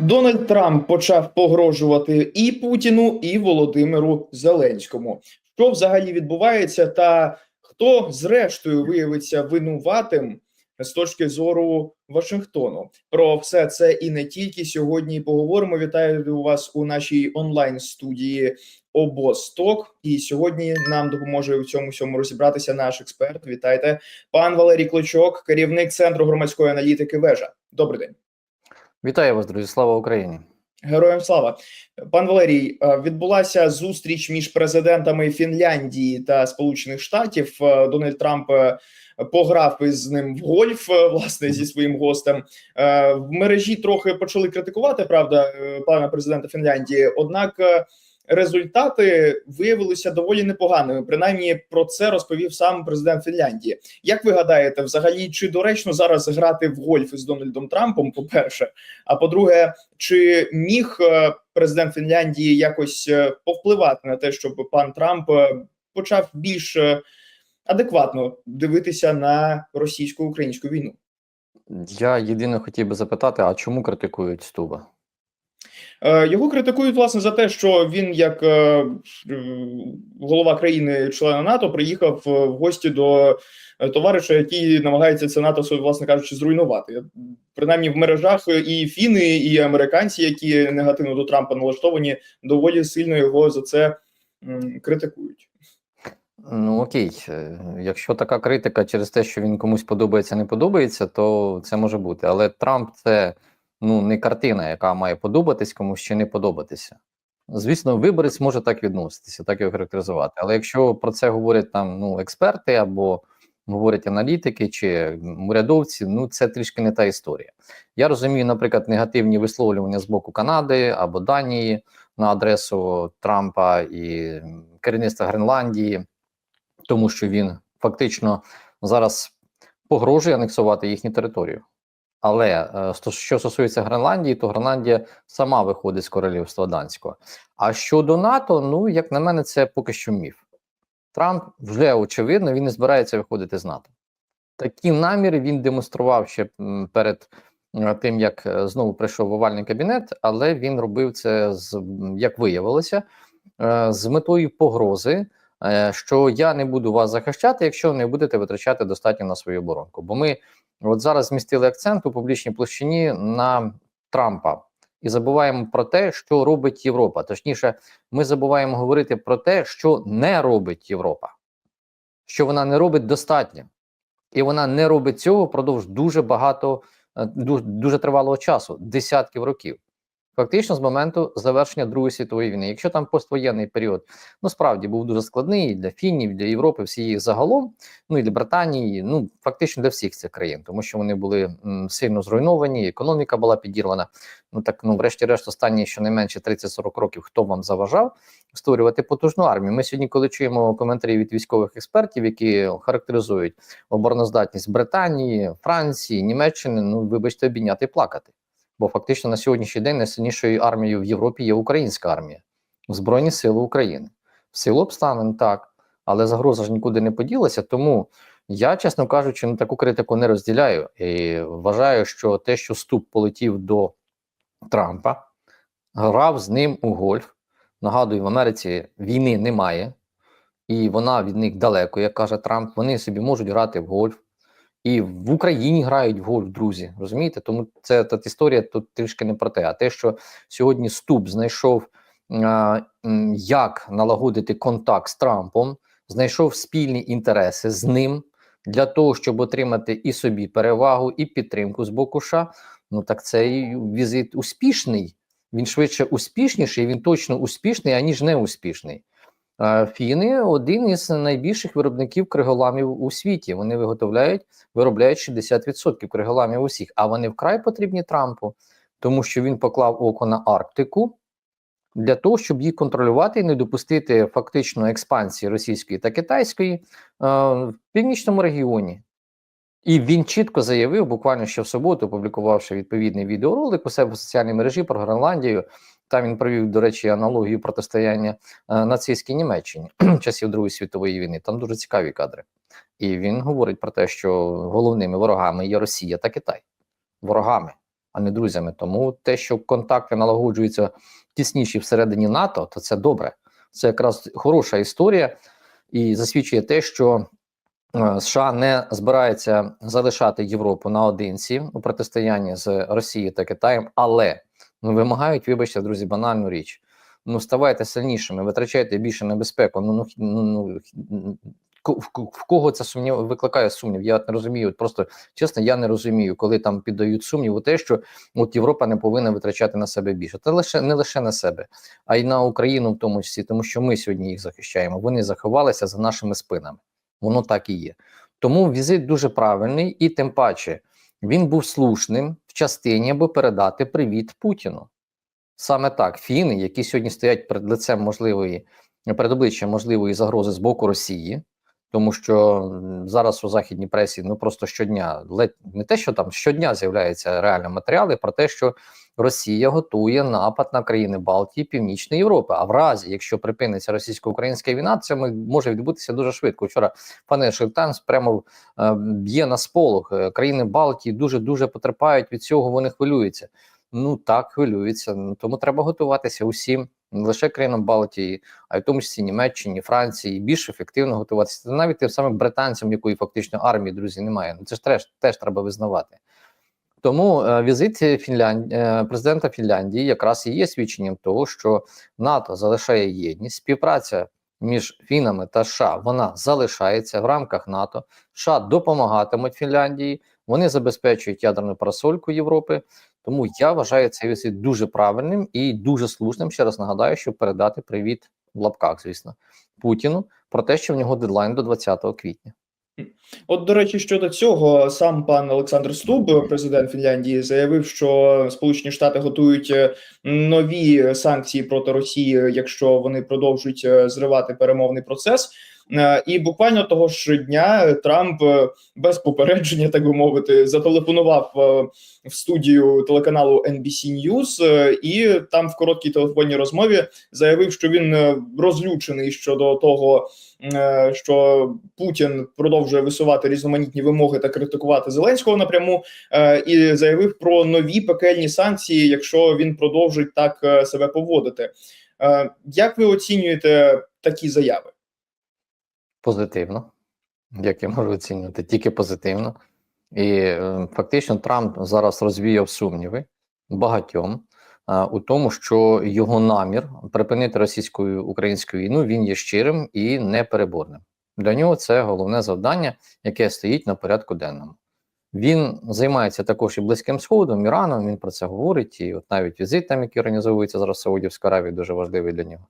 Дональд Трамп почав погрожувати і Путіну, і Володимиру Зеленському. Що взагалі відбувається, та хто зрештою виявиться винуватим з точки зору Вашингтону? Про все це і не тільки сьогодні поговоримо. Вітаю вас у нашій онлайн студії Обосток. І сьогодні нам допоможе у цьому всьому розібратися наш експерт. Вітайте, пан Валерій Клочок, керівник центру громадської аналітики. Вежа. Добрий день. Вітаю вас, друзі! Слава Україні! Героям слава пан Валерій. е, Відбулася зустріч між президентами Фінляндії та Сполучених Штатів. Е, Дональд Трамп е, пограв із ним в гольф, власне, зі своїм гостем. В мережі трохи почали критикувати правда пана президента Фінляндії. Однак результати виявилися доволі непоганими. Принаймні про це розповів сам президент Фінляндії. Як ви гадаєте, взагалі чи доречно зараз грати в гольф із Дональдом Трампом? По перше, а по-друге, чи міг е, президент Фінляндії якось е, повпливати на те, щоб пан Трамп е, почав більш адекватно дивитися на російсько-українську війну? Я єдине хотів би запитати: а чому критикують Стуба? Е, Його критикують власне за те, що він, як е, голова країни-члена НАТО, приїхав е, в гості до товариша, який намагається це НАТО, власне кажучи, зруйнувати. Принаймні в мережах і фіни, і американці, які негативно до Трампа налаштовані, доволі сильно його за це критикують. Ну окей, якщо така критика через те, що він комусь подобається, не подобається, то це може бути. Але Трамп це ну не картина, яка має подобатись комусь чи не подобатися. Звісно, виборець може так відноситися, так його характеризувати. Але якщо про це говорять там ну експерти або говорять аналітики чи урядовці, ну це трішки не та історія. Я розумію, наприклад, негативні висловлювання з боку Канади або Данії на адресу Трампа і керівництва Гренландії, тому що він фактично зараз погрожує анексувати їхню територію. Але е, що стосується Гренландії, то Гренландія сама виходить з королівства данського. А щодо НАТО, ну як на мене, це поки що міф. Трамп вже очевидно він не збирається виходити з НАТО. Такі наміри він демонстрував ще перед е, тим, як е, знову прийшов в овальний кабінет, але він робив це з як виявилося, з метою погрози, що я не буду вас захищати, якщо не будете витрачати достатньо на свою оборонку. Бо ми от зараз змістили акцент у публічній площині на Трампа і забуваємо про те, що робить Європа. Точніше, ми забуваємо говорити про те, що не робить Європа, що вона не робить достатньо, і вона не робить цього впродовж дуже багато, е, дуже, дуже тривалого часу, десятків років. Фактично з моменту завершення Другої світової війни. Якщо там поствоєнний період ну справді був дуже складний і для фінів, для Європи, всієї загалом, ну і для Британії, ну фактично для всіх цих країн, тому що вони були м, сильно зруйновані, економіка була підірвана. Ну так ну, врешті-решт, останні щонайменше 30-40 років, хто вам заважав створювати потужну армію. Ми сьогодні, коли чуємо коментарі від військових експертів, які характеризують обороноздатність Британії, Франції, Німеччини, ну вибачте, обійняти і плакати. Бо фактично на сьогоднішній день найсильнішою армією в Європі є українська армія, Збройні Сили України. В силу обставин так, але загроза ж нікуди не поділася. Тому я, чесно кажучи, ну, таку критику не розділяю і вважаю, що те, що ступ полетів до Трампа, грав з ним у гольф. Нагадую, в Америці війни немає, і вона від них далеко, як каже Трамп. Вони собі можуть грати в гольф. І в Україні грають в гольф, друзі. Розумієте? Тому це та історія тут трішки не про те. А те, що сьогодні Ступ знайшов, а, як налагодити контакт з Трампом, знайшов спільні інтереси з ним для того, щоб отримати і собі перевагу, і підтримку з боку США. Ну так цей візит успішний. Він швидше успішніший, він точно успішний, аніж неуспішний. Е, Фіни один із найбільших виробників криголамів у світі. Вони виготовляють, виробляють 60% криголамів усіх, а вони вкрай потрібні Трампу, тому що він поклав око на Арктику для того, щоб її контролювати і не допустити фактично експансії російської та китайської е, в північному регіоні. І він чітко заявив, буквально ще в суботу, опублікувавши відповідний відеоролик у себе в соціальній мережі про Гренландію. Там він провів, до речі, аналогію протистояння е, нацистській Німеччині часів Другої світової війни. Там дуже цікаві кадри. І він говорить про те, що головними ворогами є Росія та Китай. Ворогами. а не друзями. Тому те, що контакти налагоджуються тісніші всередині НАТО, то це добре. Це якраз хороша історія і засвідчує те, що е, США не збирається залишати Європу наодинці у протистоянні з Росією та Китаєм, але ну, вимагають, вибачте, друзі, банальну річ. Ну, ставайте сильнішими, витрачайте більше на безпеку. Ну, ну, ну, ну в, кого це сумнів викликає сумнів? Я не розумію. Просто чесно, я не розумію, коли там піддають сумніву те, що от Європа не повинна витрачати на себе більше. Та лише не лише на себе, а й на Україну, в тому числі, тому що ми сьогодні їх захищаємо. Вони заховалися за нашими спинами. Воно так і є. Тому візит дуже правильний, і тим паче він був слушним частині, аби передати привіт Путіну. Саме так, фіни, які сьогодні стоять перед лицем можливої, перед обличчям можливої загрози з боку Росії, тому що зараз у західній пресі ну просто щодня, ледь не те, що там щодня з'являються реальні матеріали про те, що Росія готує напад на країни Балтії, Північної Європи. А в разі, якщо припиниться російсько-українська війна, це може відбутися дуже швидко. Вчора Financial Times прямо е, б'є на сполох. Е, Країни Балтії дуже дуже потерпають від цього. Вони хвилюються. Ну так хвилюються. Ну, тому треба готуватися усім, не лише країнам Балтії, а й в тому числі Німеччині, Франції, більш ефективно готуватися. Навіть тим самим британцям, якої фактично армії, друзі, немає. Ну це ж теж, теж треба визнавати. Тому е, візит Фінлянд... е, президента Фінляндії якраз і є свідченням того, що НАТО залишає єдність, співпраця між Фінами та США вона залишається в рамках НАТО. США допомагатимуть Фінляндії, вони забезпечують ядерну парасольку Європи. Тому я вважаю цей візит дуже правильним і дуже слушним. Ще раз нагадаю, щоб передати привіт в лапках, звісно, Путіну про те, що в нього дедлайн до 20 квітня. От, до речі, щодо цього, сам пан Олександр Стуб, президент Фінляндії, заявив, що Сполучені Штати готують е, нові санкції проти Росії, якщо вони продовжують е, зривати перемовний процес. Е, І буквально того ж дня Трамп е, без попередження, так би мовити, зателефонував е, в студію телеканалу NBC News і там в короткій телефонній розмові заявив, що він розлючений щодо того, що Путін продовжує висувати різноманітні вимоги та критикувати Зеленського напряму, і заявив про нові пекельні санкції, якщо він продовжить так себе поводити. Як ви оцінюєте такі заяви? Позитивно, як я можу оцінювати, тільки позитивно. І е, фактично Трамп зараз розвіяв сумніви багатьом е, у тому, що його намір припинити російську українську війну він є щирим і непереборним. Для нього це головне завдання, яке стоїть на порядку денному. Він займається також і Близьким Сходом, Іраном. Він про це говорить, і от навіть візит там, який організовується зараз в Саудівській Аравії, дуже важливий для нього.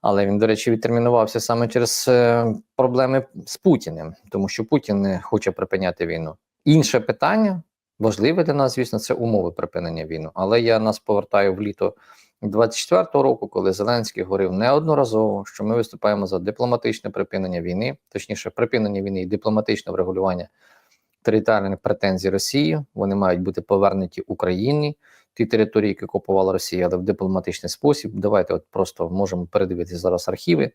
Але він, до речі, відтермінувався саме через е, проблеми з Путіним, тому що Путін не хоче припиняти війну. Інше питання, важливе для нас, звісно, це умови припинення війни. Але я нас повертаю в літо 24-го року, коли Зеленський говорив неодноразово, що ми виступаємо за дипломатичне припинення війни, точніше, припинення війни і дипломатичне врегулювання територіальних претензій Росії. Вони мають бути повернуті Україні ті території, які окупувала Росія, але в дипломатичний спосіб. Давайте от просто можемо передивитися зараз архіви е,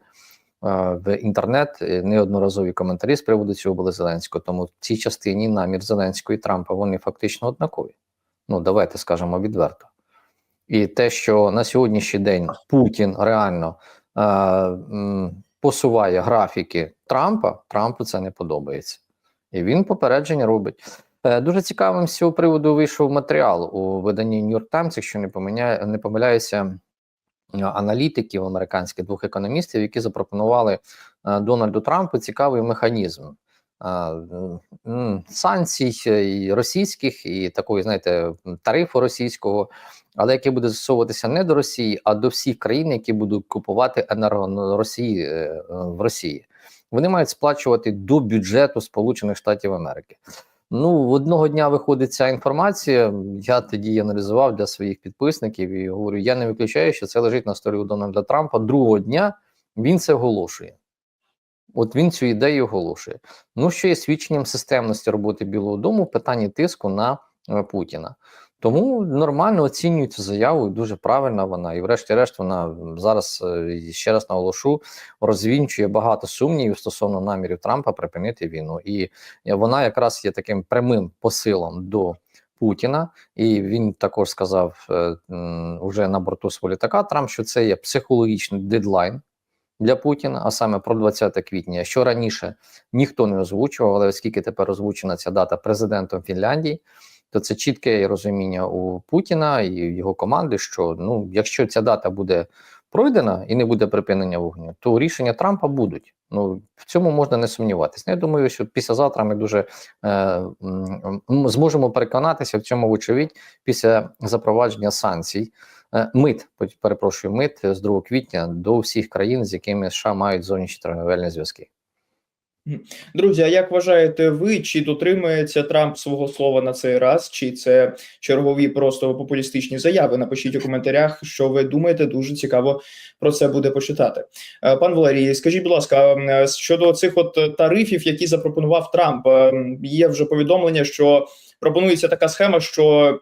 в інтернет. е, Неодноразові коментарі з приводу цього були Зеленського. Тому в цій частині намір Зеленського і Трампа вони фактично однакові. Ну давайте скажемо відверто. І те, що на сьогоднішній день Путін реально е, м, посуває графіки Трампа, Трампу це не подобається. І він попередження робить. Е, Дуже цікавим з цього приводу вийшов матеріал у виданні New York Times, якщо не помиляю, не помиляюся, е, аналітиків американських двох економістів, які запропонували е, Дональду Трампу цікавий механізм санкцій і російських, і такої, знаєте, тарифу російського, але який буде застосовуватися не до Росії, а до всіх країн, які будуть купувати енерго Росії е, в Росії. Вони мають сплачувати до бюджету Сполучених Штатів Америки. Ну, одного дня виходить ця інформація. Я тоді аналізував для своїх підписників і говорю: я не виключаю, що це лежить на столі у Дональда Трампа. Другого дня він це оголошує. От він цю ідею оголошує. Ну, що є свідченням системності роботи Білого Дому в питанні тиску на е, Путіна. Тому нормально оцінюють цю заяву, і дуже правильна вона. І, врешті-решт, вона зараз е, ще раз наголошу, розвінчує багато сумнівів стосовно намірів Трампа припинити війну. І е, вона якраз є таким прямим посилом до Путіна, і він також сказав е, уже на борту свого літака Трамп, що це є психологічний дедлайн для Путіна, а саме про 20 квітня, що раніше ніхто не озвучував, але оскільки тепер озвучена ця дата президентом Фінляндії, то це чітке розуміння у Путіна і його команди, що ну, якщо ця дата буде пройдена і не буде припинення вогню, то рішення Трампа будуть. Ну в цьому можна не сумніватися. Я думаю, що післязавтра ми дуже е, зможемо переконатися в цьому, вочевидь, після запровадження санкцій. Е, Мит, перепрошую, мит з 2 квітня до всіх країн, з якими США мають зовнішні торговельні зв'язки. Друзі, а як вважаєте ви, чи дотримується Трамп свого слова на цей раз, чи це чергові просто популістичні заяви? Напишіть у коментарях, що ви думаєте. Дуже цікаво про це буде почитати. Е, Пан Валерій, скажіть, будь ласка, е, щодо цих от тарифів, які запропонував Трамп, е, є вже повідомлення, що пропонується така схема, що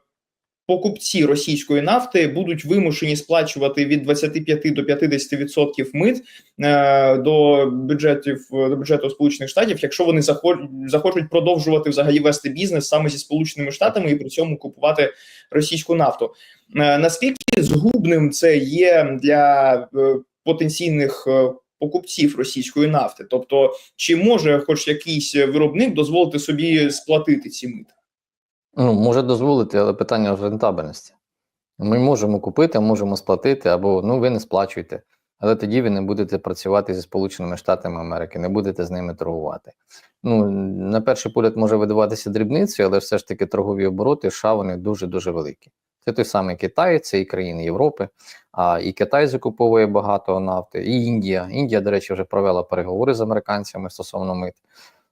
покупці російської нафти будуть вимушені сплачувати від 25 до 50% мит е, до бюджетів до бюджету Сполучених Штатів, якщо вони захо- захочуть продовжувати взагалі вести бізнес саме зі Сполученими Штатами і при цьому купувати російську нафту. Е, наскільки згубним це є для е, потенційних е, покупців російської нафти? Тобто, чи може хоч якийсь виробник дозволити собі сплатити ці мити? Ну, може дозволити, але питання в рентабельності. Ми можемо купити, можемо сплатити, або ну ви не сплачуєте, але тоді ви не будете працювати зі Сполученими Штатами Америки, не будете з ними торгувати. Ну, на перший погляд може видаватися дрібницею, але все ж таки торгові обороти США вони дуже-дуже великі. Це той самий Китай, це і країни Європи, а і Китай закуповує багато нафти, і Індія. Індія, до речі, вже провела переговори з американцями стосовно мит.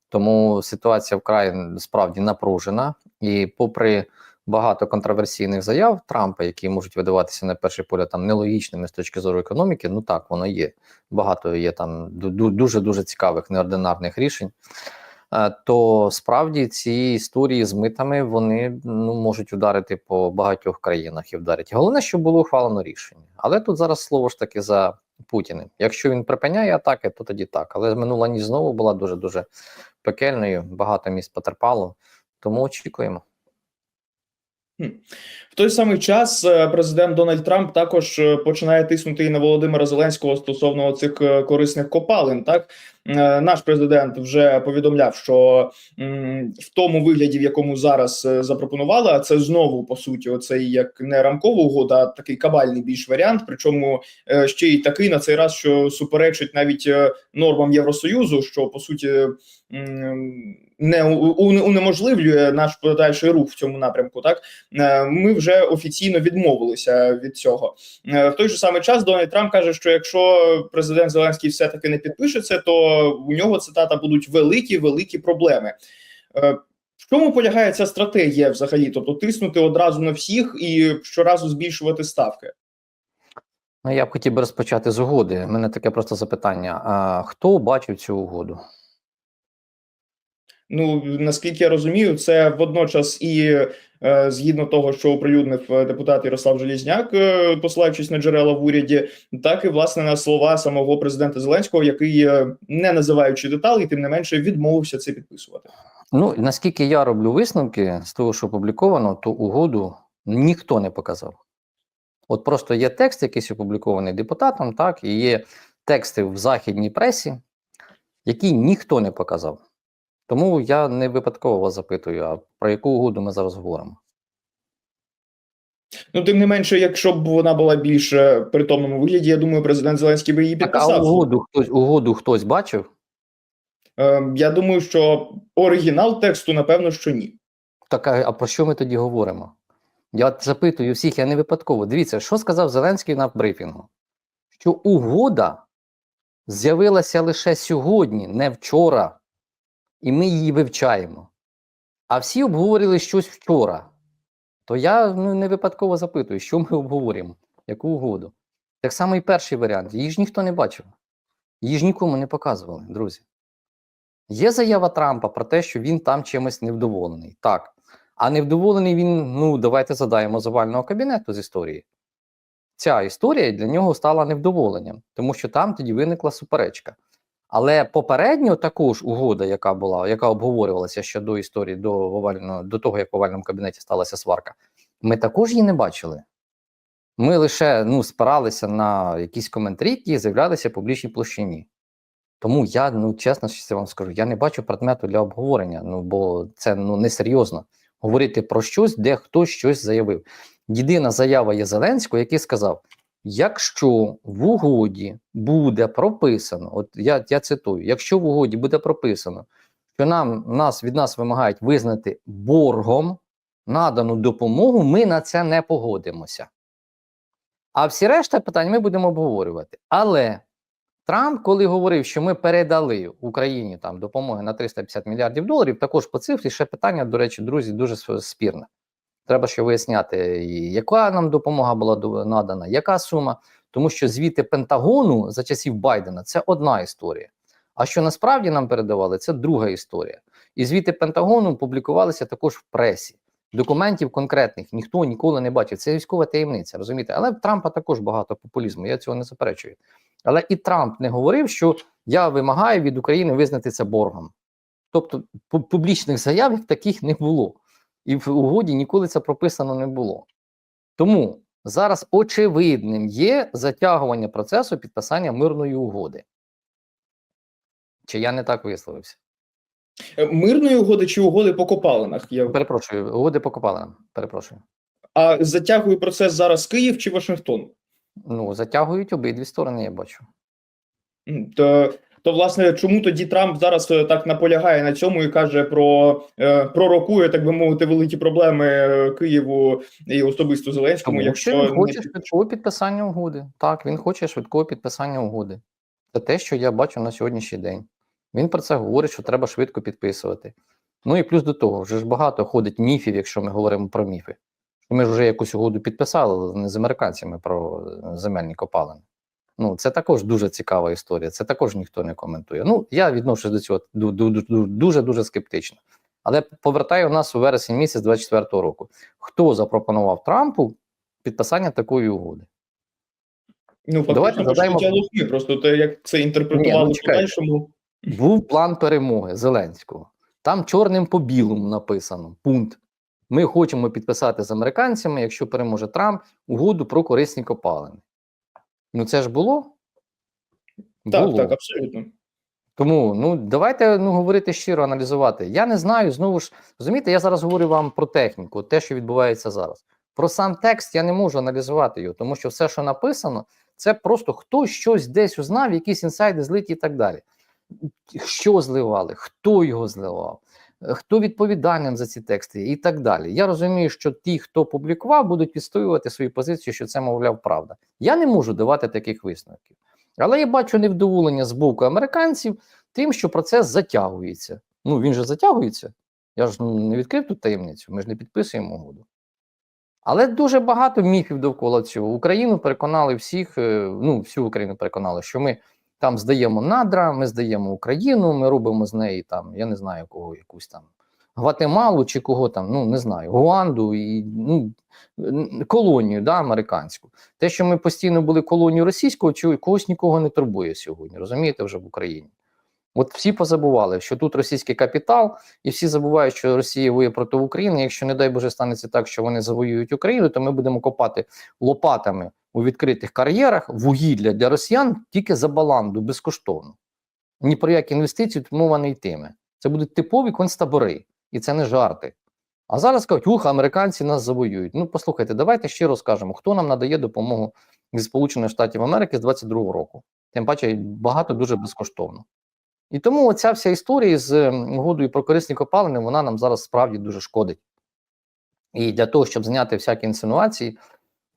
Тому ситуація вкрай справді напружена, і попри багато контроверсійних заяв Трампа, які можуть видаватися на перший погляд там нелогічними з точки зору економіки, ну так воно є. Багато є там дуже дуже цікавих неординарних рішень. е, То справді ці історії з митами вони ну можуть ударити по багатьох країнах і вдарять. Головне, щоб було ухвалено рішення. Але тут зараз слово ж таки за Путіним. Якщо він припиняє атаки, то тоді так. Але минула ніч знову була дуже дуже пекельною, багато місць потерпало, тому очікуємо. Той самий час е, президент Дональд Трамп також е, починає тиснути і на Володимира Зеленського стосовно цих е, корисних копалин. Так наш президент вже повідомляв, що в тому вигляді, в якому зараз е, запропонували, а це знову по суті, оцей як не рамкова угода, а такий кабальний більш варіант. Причому ще й такий на цей раз, що суперечить навіть нормам Євросоюзу, що по суті. Не унеможливлює наш подальший рух в цьому напрямку, так ми вже офіційно відмовилися від цього. Е, В той же самий час Дональд Трамп каже, що якщо президент Зеленський все таки не підпише це, то у нього цитата будуть великі великі проблеми. Е, В чому полягає ця стратегія взагалі? Тобто тиснути одразу на всіх і щоразу збільшувати ставки? Ну, я б хотів би розпочати з угоди. У мене таке просто запитання: а хто бачив цю угоду? Ну наскільки я розумію, це водночас і е, згідно того, що оприлюднив е, депутат Ярослав Желізняк, е, посилаючись на джерела в уряді, так і власне на слова самого президента Зеленського, який, не називаючи деталей, тим не менше відмовився це підписувати. Ну, наскільки я роблю висновки з того, що опубліковано, то угоду ніхто не показав. От просто є текст, якийсь опублікований депутатом, так, і є тексти в західній пресі, які ніхто не показав. Тому я не випадково вас запитую, а про яку угоду ми зараз говоримо. Ну тим не менше, якщо б вона була більш е, притомному вигляді, я думаю, президент Зеленський би її Так, а угоду хтось, угоду хтось бачив? Е, Я думаю, що оригінал тексту, напевно, що ні. Так, а а про що ми тоді говоримо? Я запитую всіх, я не випадково. Дивіться, що сказав Зеленський на брифінгу? Що угода з'явилася лише сьогодні, не вчора, і ми її вивчаємо. А всі обговорили щось вчора. То я ну, не випадково запитую, що ми обговорюємо, яку угоду. Так само і перший варіант. Її ж ніхто не бачив. Її ж нікому не показували, друзі. Є заява Трампа про те, що він там чимось невдоволений. Так. А невдоволений він, ну, давайте задаємо завального кабінету з історії. Ця історія для нього стала невдоволенням, тому що там тоді виникла суперечка. Але попередньо також угода, яка була, яка обговорювалася ще до історії, до овального, до того, як в овальному кабінеті сталася сварка, ми також її не бачили. Ми лише ну, спиралися на якісь коментарі, які з'являлися в публічній площині. Тому я, ну чесно що вам скажу, я не бачу предмету для обговорення, ну бо це ну несерйозно говорити про щось, де хтось щось заявив. Єдина заява є Зеленського, який сказав: якщо в угоді буде прописано, от я, я цитую: якщо в угоді буде прописано, що нам нас від нас вимагають визнати боргом надану допомогу, ми на це не погодимося. А всі решта питань ми будемо обговорювати. Але Трамп, коли говорив, що ми передали Україні там допомоги на 350 мільярдів доларів, також по цифрі ще питання, до речі, друзі, дуже спірне. Треба ще виясняти, яка нам допомога була надана, яка сума, тому що звіти Пентагону за часів Байдена це одна історія. А що насправді нам передавали, це друга історія. І звіти Пентагону публікувалися також в пресі. Документів конкретних ніхто ніколи не бачив. Це військова таємниця, розумієте? Але в Трампа також багато популізму, я цього не заперечую. Але і Трамп не говорив, що я вимагаю від України визнати це боргом. Тобто публічних заяв таких не було. І в угоді ніколи це прописано не було. Тому зараз очевидним є затягування процесу підписання мирної угоди. Чи я не так висловився? Е, Мирної угоди чи угоди по копалинах? Я... Перепрошую, угоди покопали нам. Перепрошую. А затягує процес зараз Київ чи Вашингтон? Ну, затягують обидві сторони, я бачу. То, то власне, чому тоді Трамп зараз е, так наполягає на цьому і каже про е, пророкує, так би мовити, великі проблеми е, Києву і особисто Зеленському, Тому якщо він хоче швидкого підписання угоди. Так, він хоче швидкого підписання угоди. Це те, що я бачу на сьогоднішній день. Він про це говорить, що треба швидко підписувати. Ну і плюс до того, вже ж багато ходить міфів, якщо ми говоримо про міфи. Ми ж вже якусь угоду підписали, не з американцями про земельні копалини. Ну, це також дуже цікава історія. Це також ніхто не коментує. Ну, я відношусь до цього ду- ду- ду- ду- дуже дуже скептично. Але повертаю нас у вересень місяць 24-го року. Хто запропонував Трампу підписання такої угоди? ну Давайте фактично задаємо- лухми, просто те, як це інтерпретували ну, в подальшому. Був план перемоги Зеленського. Там чорним по білому написано пункт. Ми хочемо підписати з американцями, якщо переможе Трамп, угоду про корисні копалини. Ну це ж було? Так, було. так, абсолютно. Тому ну давайте ну говорити щиро, аналізувати. Я не знаю. Знову ж розумієте, я зараз говорю вам про техніку, те, що відбувається зараз. Про сам текст я не можу аналізувати його, тому що все, що написано, це просто хтось щось десь узнав, якісь інсайди злиті і так далі. Що зливали, хто його зливав, хто відповідальним за ці тексти і так далі. Я розумію, що ті, хто публікував, будуть відстоювати свою позицію, що це, мовляв, правда. Я не можу давати таких висновків. Але я бачу невдоволення з боку американців тим, що процес затягується. Ну він же затягується. Я ж не відкрив тут таємницю, ми ж не підписуємо угоду. Але дуже багато міфів довкола цього. Україну переконали всіх, е, ну, всю Україну переконали, що ми там здаємо надра, ми здаємо Україну, ми робимо з неї там, я не знаю кого, якусь там Гватемалу чи кого там, ну не знаю, Гуанду і ну, колонію да, американську. Те, що ми постійно були колонією російського, чи когось нікого не турбує сьогодні, розумієте, вже в Україні. От всі позабували, що тут російський капітал, і всі забувають, що Росія воює проти України. Якщо, не дай Боже, станеться так, що вони завоюють Україну, то ми будемо копати лопатами у відкритих кар'єрах вугілля для росіян тільки за баланду, безкоштовно. Ні про які інвестиції тут мова не йтиме. Це будуть типові концтабори, і це не жарти. А зараз кажуть, ух, американці нас завоюють. Ну, послухайте, давайте ще розкажемо, хто нам надає допомогу зі Сполучених Штатів Америки з 22-го року. Тим паче багато дуже безкоштовно. І тому оця вся історія з угодою про корисні копалини, вона нам зараз справді дуже шкодить. І для того, щоб зняти всякі інсинуації,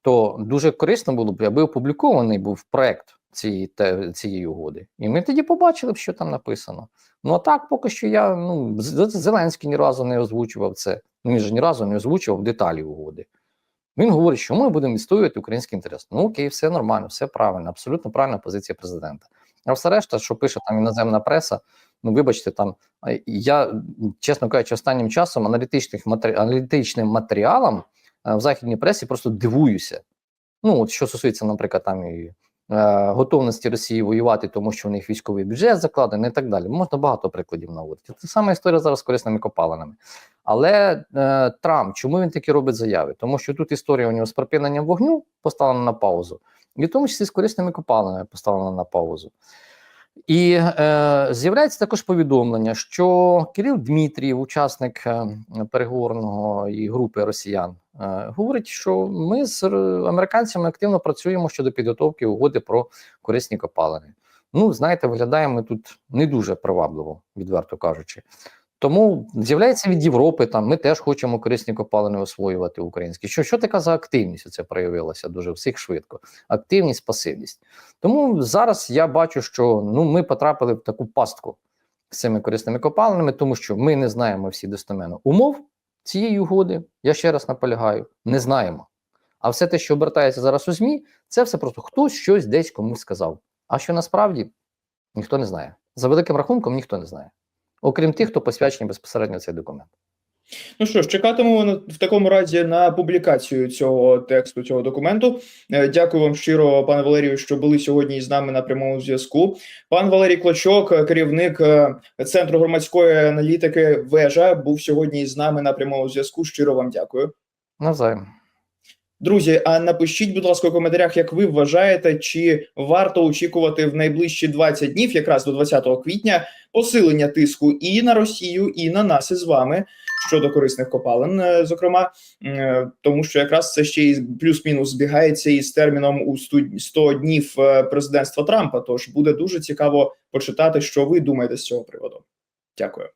то дуже корисно було б, аби опублікований був проект цієї, те, цієї угоди. І ми тоді побачили б, що там написано. Ну а так, поки що я ну Зеленський ні разу не озвучував це. Ну, він же ні разу не озвучував деталі угоди. Він говорить, що ми будемо відстоювати український інтерес. Ну окей, все нормально, все правильно, абсолютно правильна позиція президента. А все решта, що пише там іноземна преса, ну вибачте, там я, чесно кажучи, останнім часом аналітичних матері... аналітичним матеріалам е, в західній пресі просто дивуюся. Ну, от що стосується, наприклад, там і готовності Росії воювати, тому що у них військовий бюджет закладений і так далі. Можна багато прикладів наводити. Це сама історія зараз з корисними копалинами. Але е, Трамп, чому він такі робить заяви? Тому що тут історія у нього з припиненням вогню поставлена на паузу, і в тому числі з корисними копалинами поставлена на паузу. І е, з'являється також повідомлення, що Кирил Дмитрієв, учасник е, переговорного і групи росіян, е, говорить, що ми з американцями активно працюємо щодо підготовки угоди про корисні копалини. Ну, знаєте, виглядаємо ми тут не дуже привабливо, відверто кажучи. Тому з'являється від Європи, там ми теж хочемо корисні копалини освоювати українські. Що, що така за активність це проявилася дуже всіх швидко? Активність, пасивність. Тому зараз я бачу, що ну ми потрапили в таку пастку з цими корисними копалинами, тому що ми не знаємо всі достеменно умов цієї угоди. Я ще раз наполягаю, не знаємо. А все те, що обертається зараз у ЗМІ, це все просто хтось щось десь комусь сказав. А що насправді ніхто не знає. За великим рахунком ніхто не знає. Окрім тих, хто посвячений безпосередньо цей документ. Ну що ж, чекатимемо в такому разі на публікацію цього тексту, цього документу. Е, Дякую вам щиро, пане Валерію, що були сьогодні з нами на прямому зв'язку. Пан Валерій Клочок, е, керівник е, центру громадської аналітики Вежа, був сьогодні з нами на прямому зв'язку. Щиро вам дякую. Навзаєм. Друзі, а напишіть, будь ласка, у коментарях, як ви вважаєте, чи варто очікувати в найближчі 20 днів, якраз до 20 квітня, посилення тиску і на Росію, і на нас із вами щодо корисних копалин, е, зокрема, Е, тому що якраз це ще й плюс-мінус збігається із терміном у 100 100 днів е, президентства Трампа. Тож буде дуже цікаво почитати, що ви думаєте з цього приводу. Дякую.